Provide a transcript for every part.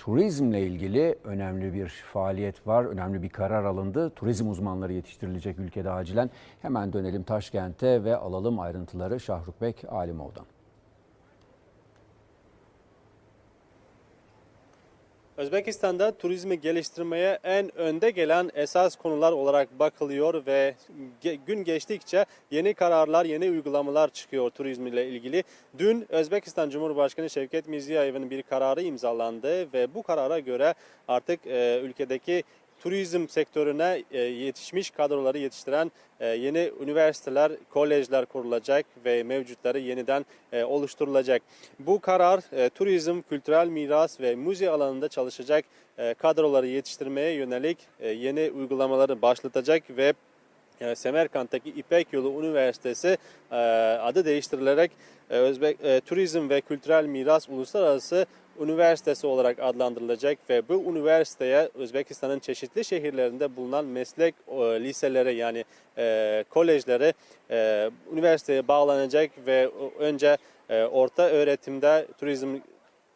turizmle ilgili önemli bir faaliyet var, önemli bir karar alındı. Turizm uzmanları yetiştirilecek ülkede acilen. Hemen dönelim Taşkent'e ve alalım ayrıntıları Şahruk Bek Alimov'dan. Özbekistan'da turizmi geliştirmeye en önde gelen esas konular olarak bakılıyor ve gün geçtikçe yeni kararlar, yeni uygulamalar çıkıyor turizm ile ilgili. Dün Özbekistan Cumhurbaşkanı Şevket Mirziyoyev'in bir kararı imzalandı ve bu karara göre artık ülkedeki turizm sektörüne e, yetişmiş kadroları yetiştiren e, yeni üniversiteler, kolejler kurulacak ve mevcutları yeniden e, oluşturulacak. Bu karar turizm, kültürel miras ve müze alanında çalışacak kadroları yetiştirmeye yönelik yeni uygulamaları başlatacak ve e, Semerkant'taki İpek Yolu Üniversitesi e, adı değiştirilerek e, Özbek Turizm ve Kültürel Miras Uluslararası Üniversitesi olarak adlandırılacak ve bu üniversiteye Özbekistan'ın çeşitli şehirlerinde bulunan meslek e, liseleri yani e, kolejleri e, üniversiteye bağlanacak ve önce orta öğretimde turizm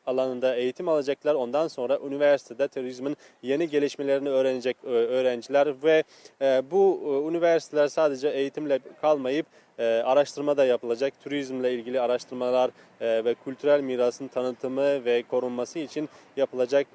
alanında eğitim alacaklar. Ondan sonra üniversitede turizmin yeni gelişmelerini öğrenecek öğrenciler ve e, bu e, üniversiteler sadece eğitimle kalmayıp e, araştırma da yapılacak. Turizmle ilgili araştırmalar ve kültürel mirasın tanıtımı ve korunması için yapılacak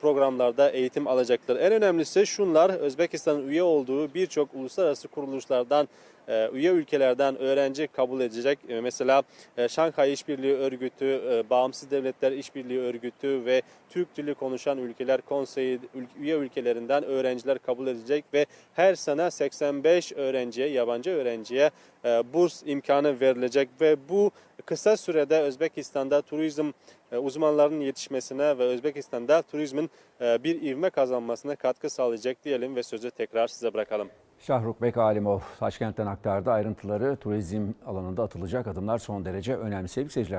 programlarda eğitim alacaklar. En önemlisi şunlar Özbekistan'ın üye olduğu birçok uluslararası kuruluşlardan üye ülkelerden öğrenci kabul edecek. E, Mesela e, Şanghay İşbirliği Örgütü, e, Bağımsız Devletler İşbirliği Örgütü ve Türk dili konuşan ülkeler konseyi üye ülkelerinden öğrenciler kabul edecek ve her sene 85 öğrenciye, yabancı öğrenciye e, burs imkanı verilecek ve bu kısa sürede Özbekistan'da turizm e, uzmanlarının yetişmesine ve Özbekistan'da turizmin e, bir ivme kazanmasına katkı sağlayacak diyelim ve sözü tekrar size bırakalım. Şahruk Bek Alimov Taşkent'ten aktardı ayrıntıları turizm alanında atılacak adımlar son derece önemli sevgili seyirciler.